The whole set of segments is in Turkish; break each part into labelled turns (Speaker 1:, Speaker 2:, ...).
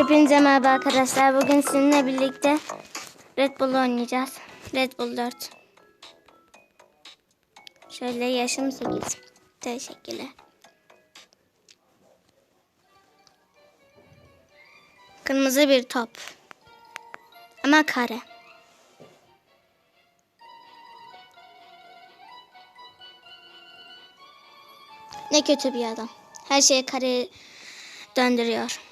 Speaker 1: Hepinize merhaba arkadaşlar. Bugün sizinle birlikte Red Bull oynayacağız. Red Bull 4. Şöyle yaşım 8. Teşekkürler. Kırmızı bir top. Ama kare. Ne kötü bir adam. Her şeyi kare döndürüyor.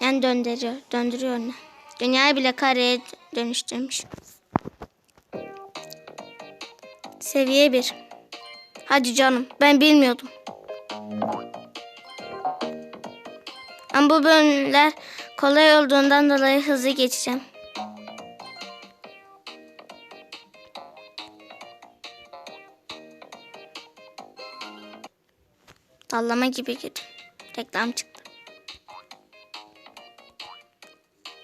Speaker 1: Yani döndürüyor. Döndürüyor ne? Dünyayı bile kareye dönüştürmüş. Seviye 1. Hadi canım. Ben bilmiyordum. Ama bu bölümler kolay olduğundan dolayı hızlı geçeceğim. Dallama gibi girdi. Reklam çıktı.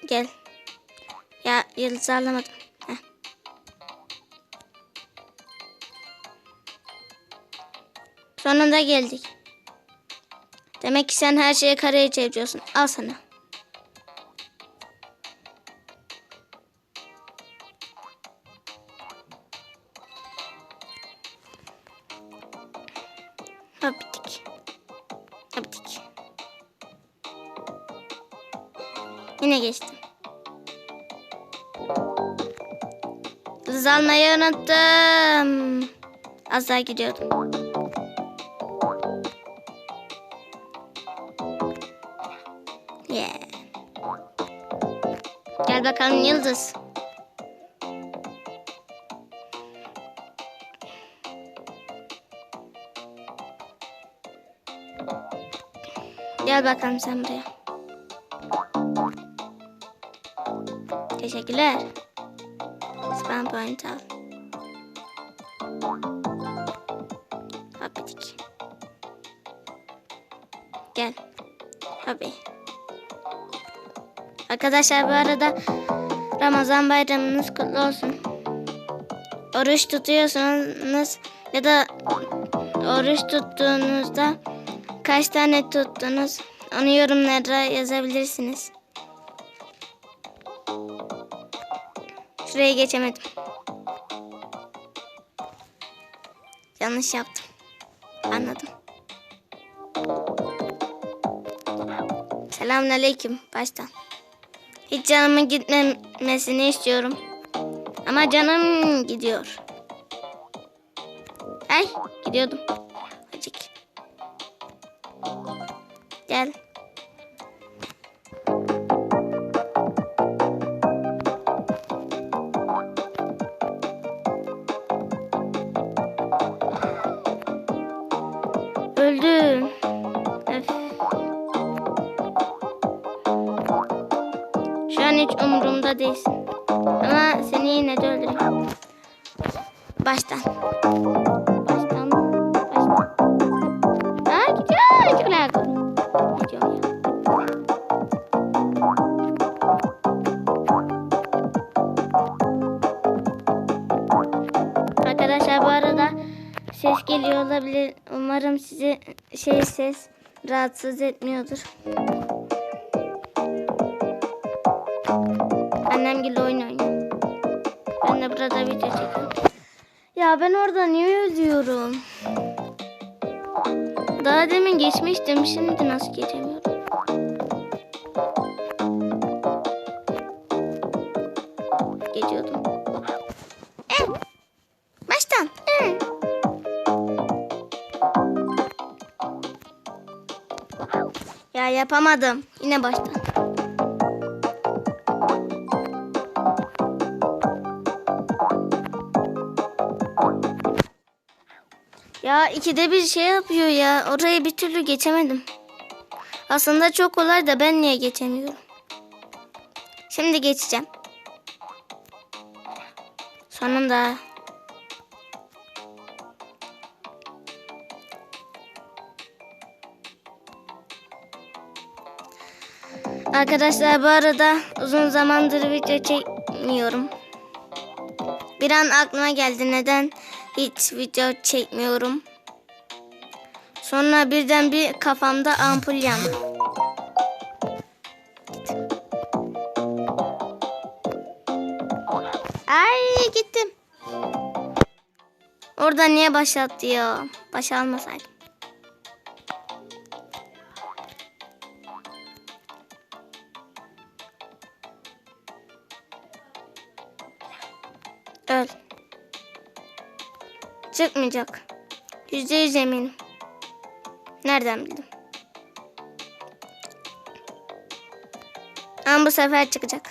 Speaker 1: Gel. Ya yıldız alamadım. Sonunda geldik. Demek ki sen her şeyi kareye çeviriyorsun. Al sana. Hop bittik. Hop bittik. Yine geçtim. Yıldız almayı unuttum. Az daha gidiyordum. Yeah. Gel bakalım Yıldız. Gel bakalım sen buraya. Teşekkürler. Spam point al. Hopidik. Gel. Hopi. Arkadaşlar bu arada Ramazan bayramınız kutlu olsun. Oruç tutuyorsanız ya da oruç tuttuğunuzda kaç tane tuttunuz onu yorumlara yazabilirsiniz. Şuraya geçemedim. Yanlış yaptım. Anladım. Selamünaleyküm baştan. Hiç canımın gitmemesini istiyorum. Ama canım gidiyor. Ay gidiyordum. Umurumda değilsin. Ama seni yine de öldürürüm. Baştan. Baştan. Baştan. Aa gidiyor. Çok lag. Gidiyor ya. Arkadaşlar bu arada ses geliyor olabilir. Umarım sizi şey ses rahatsız etmiyordur. Annem gibi oyun oynuyor. Ben de burada video çekiyorum. Ya ben orada niye ölüyorum? Daha demin geçmiştim. Şimdi nasıl geçemiyorum? Geçiyordum. Eh, Baştan. Eh. Ya yapamadım. Yine baştan. Ya ikide bir şey yapıyor ya. Orayı bir türlü geçemedim. Aslında çok kolay da ben niye geçemiyorum? Şimdi geçeceğim. Sonunda. Arkadaşlar bu arada uzun zamandır video çekmiyorum. Bir an aklıma geldi neden hiç video çekmiyorum. Sonra birden bir kafamda ampul yandı. Ay gittim. Orada niye başlattı ya? Baş almasaydım. Çıkmayacak. Yüzde yüz eminim. Nereden bildim? Ama bu sefer çıkacak.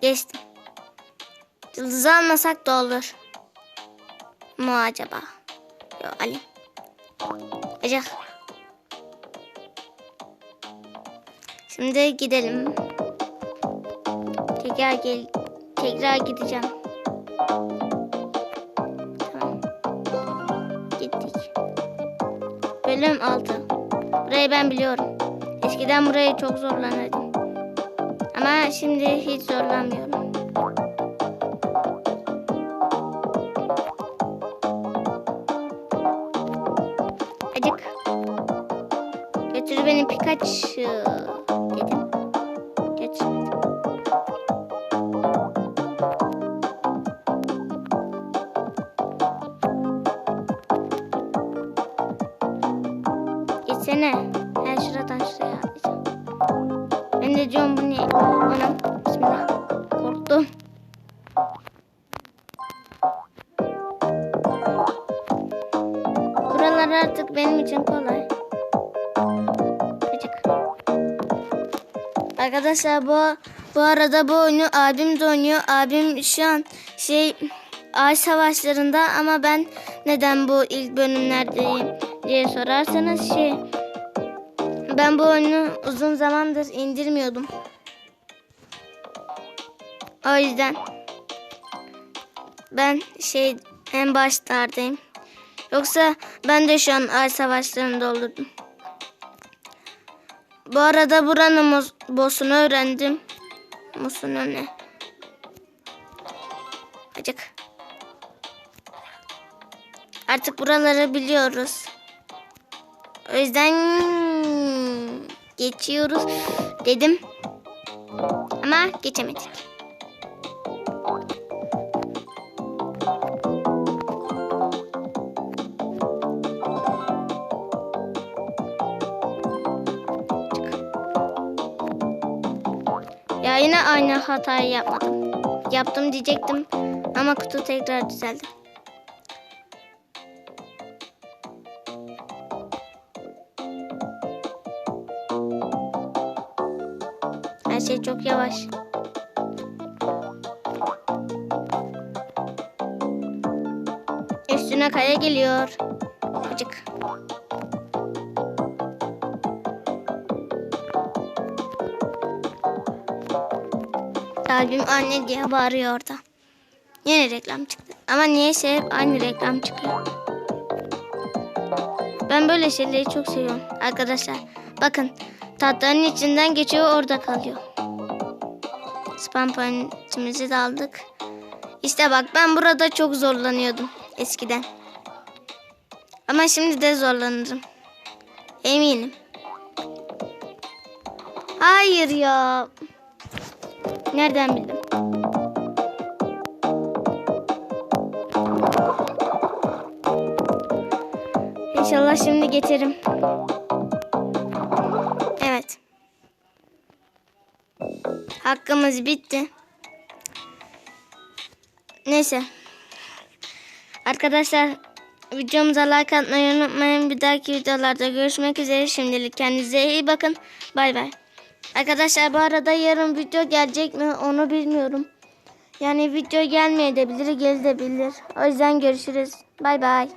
Speaker 1: Geçtim. Yıldızı almasak da olur. Mu acaba? Yok alayım. Acak. Şimdi gidelim. Tekrar gel tekrar gideceğim. Tamam. Gittik. Bölüm 6. Burayı ben biliyorum. Eskiden burayı çok zorlanırdım. Ama şimdi hiç zorlanmıyorum. Acık. Götür beni Pikachu Geçsene. Her şuradan şuraya atlayacağım. Ben de diyorum bu ne? Anam. Bismillah. Korktum. Buralar artık benim için kolay. Açık. Arkadaşlar bu bu arada bu oyunu abim de oynuyor. Abim şu an şey ay savaşlarında ama ben neden bu ilk bölümlerdeyim diye sorarsanız şey ben bu oyunu uzun zamandır indirmiyordum. O yüzden ben şey en başlardayım. Yoksa ben de şu an ay savaşlarında olurdum. Bu arada buranın boss'unu öğrendim. Boss'unu ne? Acık. Artık buraları biliyoruz. O yüzden geçiyoruz dedim. Ama geçemedik. Ya yine aynı hatayı yapmadım. Yaptım diyecektim ama kutu tekrar düzeldi. Her şey çok yavaş. Üstüne kaya geliyor. Acık. Kalbim anne diye bağırıyor orada. Yine reklam çıktı. Ama niyeyse hep aynı reklam çıkıyor. Ben böyle şeyleri çok seviyorum arkadaşlar. Bakın tatların içinden geçiyor orada kalıyor. Spam pointimizi de aldık. İşte bak ben burada çok zorlanıyordum eskiden. Ama şimdi de zorlanırım. Eminim. Hayır ya. Nereden bildim? İnşallah şimdi geçerim. Hakkımız bitti. Neyse. Arkadaşlar videomuza like atmayı unutmayın. Bir dahaki videolarda görüşmek üzere. Şimdilik kendinize iyi bakın. Bay bay. Arkadaşlar bu arada yarın video gelecek mi onu bilmiyorum. Yani video gelmeyebilir, gelebilir. O yüzden görüşürüz. Bay bay.